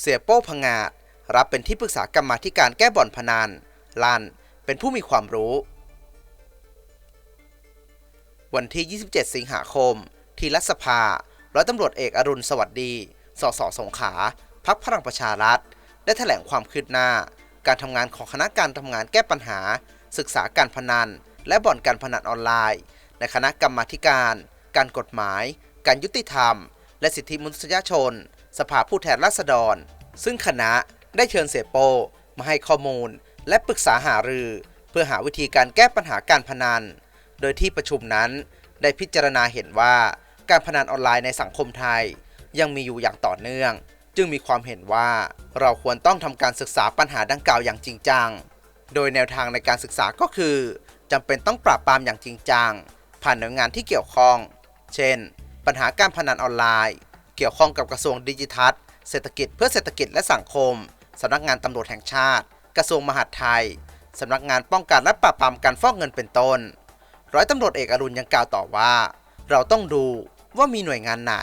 เสียโป้พงาดรับเป็นที่ปรึกษากรรมาธิการแก้บ่อนพนันลันเป็นผู้มีความรู้ วันที่ 27 สิงหาคม ที่รัฐสภา ร้อยตำรวจเอกอรุณสวัสดี สสสงขา พักพลังประชารัฐ ได้แถลงความคืบหน้า การทำงานของคณะการทำงานแก้ปัญหา ศึกษาการพนัน และบ่อนการพนันออนไลน์ ในคณะกรรมาธิการ การกฎหมาย การยุติธรรม และสิทธิมนุษยชน สภาผู้แทนราษฎร ซึ่งคณะได้เชิญเสียโป มาให้ข้อมูล และปรึกษาหารือ เพื่อหาวิธีการแก้ปัญหาการพนัน โดยที่ประชุมนั้นได้พิจารณาเห็นว่าการพนันออนไลน์ในสังคมไทย ยังมีอยู่อย่างต่อเนื่อง จึงมีความเห็นว่าเราควรต้องทำการศึกษาปัญหาดังกล่าวอย่างจริงจัง โดยแนวทางในการศึกษาก็คือจำเป็นต้องปราบปรามอย่างจริงจัง ผ่านหน่วยงานที่เกี่ยวข้อง เช่น ปัญหาการพนันออนไลน์ เกี่ยวข้องกับกระทรวงดิจิทัล เศรษฐกิจเพื่อเศรษฐกิจและสังคม สำนักงานตำรวจแห่งชาติ กระทรวงมหาดไทย สำนักงานป้องกันและปราบปรามการฟอกเงินเป็นต้น ร้อยตำรวจเอกอรุณยังกล่าวต่อว่า เราต้องดูว่ามีหน่วยงานไหน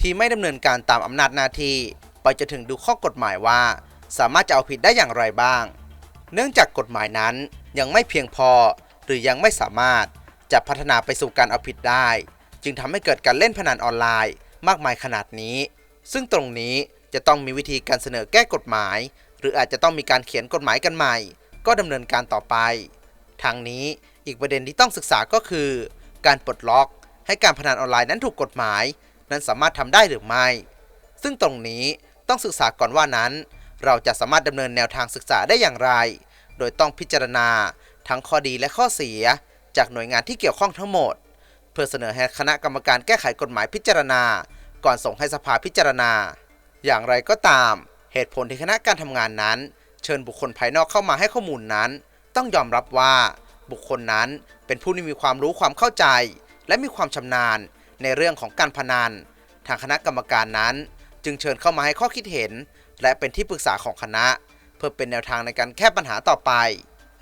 ที่ไม่ดำเนินการตามอำนาจหน้าที่ ไปจนถึงดูข้อกฎหมายว่า สามารถจะเอาผิดได้อย่างไรบ้าง เนื่องจากกฎหมายนั้นยังไม่เพียงพอหรือยังไม่สามารถจะพัฒนาไปสู่การเอาผิดได้ จึงทำให้เกิดการเล่นพนันออนไลน์ มากมายขนาดนี้ ซึ่งตรงนี้จะต้องมีวิธีการเสนอแก้กฎหมาย หรืออาจจะต้องมีการเขียนกฎหมายกันใหม่ ก็ดำเนินการต่อไป ทางนี้อีกประเด็นที่ต้องศึกษาก็คือ การปลดล็อก ให้การพนันออนไลน์นั้นถูกกฎหมาย นั้นสามารถทำได้หรือไม่ ซึ่งตรงนี้ต้องศึกษาก่อนว่านั้น เราจะสามารถดำเนินแนวทางศึกษาได้อย่างไร โดยต้องพิจารณา ทั้งข้อดีและข้อเสีย จากหน่วยงานที่เกี่ยวข้องทั้งหมด เพื่อเสนอให้คณะกรรมการแก้ไขกฎหมายพิจารณา ก่อนส่งให้สภาพิจารณา อย่างไรก็ตาม เหตุผลที่คณะการทำงานนั้น เชิญบุคคลภายนอกเข้ามาให้ข้อมูลนั้น ต้องยอมรับว่าบุคคลนั้นเป็นผู้ที่มีความรู้ความเข้าใจ และมีความชำนาญในเรื่องของการพนัน ทางคณะกรรมการนั้น จึงเชิญเข้ามาให้ข้อคิดเห็น และเป็นที่ปรึกษาของคณะ เพื่อเป็นแนวทางในการแก้ปัญหาต่อไป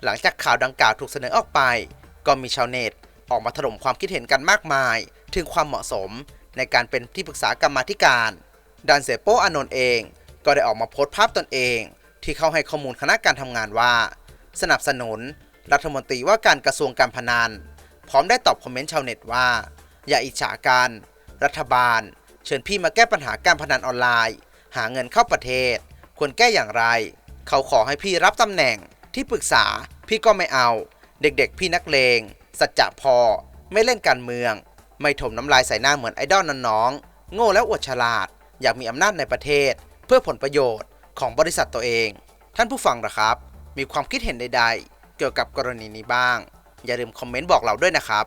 หลังจากข่าวดังกล่าวถูกเสนอออกไป ก็มีชาวเน็ต ออกมาถล่มความคิดเห็นกันมากมาย ถึงความเหมาะสมในการเป็นที่ปรึกษากรรมาธิการด้านเสโปอานนท์เอง ก็ได้ออกมาโพสต์ภาพตนเอง ที่เข้าให้ข้อมูลคณะการทำงานว่า สนับสนุน รัฐมนตรีว่าการกระทรวงการพนัน พร้อมได้ตอบคอมเมนต์ชาวเน็ตว่า อย่าอิจฉากัน รัฐบาล เชิญพี่มาแก้ปัญหาการพนันออนไลน์ หาเงินเข้าประเทศ ควรแก้อย่างไร เขาขอให้พี่รับตำแหน่งที่ปรึกษาพี่ก็ไม่เอา เด็กๆ พี่นักเลง สัจจะพอ ไม่เล่นการเมือง ไม่ถมน้ำลายใส่หน้าเหมือนไอดอลน้องๆ โง่และอวดฉลาด อยากมีอำนาจในประเทศ เพื่อผลประโยชน์ของบริษัทตัวเอง ท่านผู้ฟังนะครับ มีความคิดเห็นใดๆ เกี่ยวกับกรณีนี้บ้าง อย่าลืมคอมเมนต์บอกเราด้วยนะครับ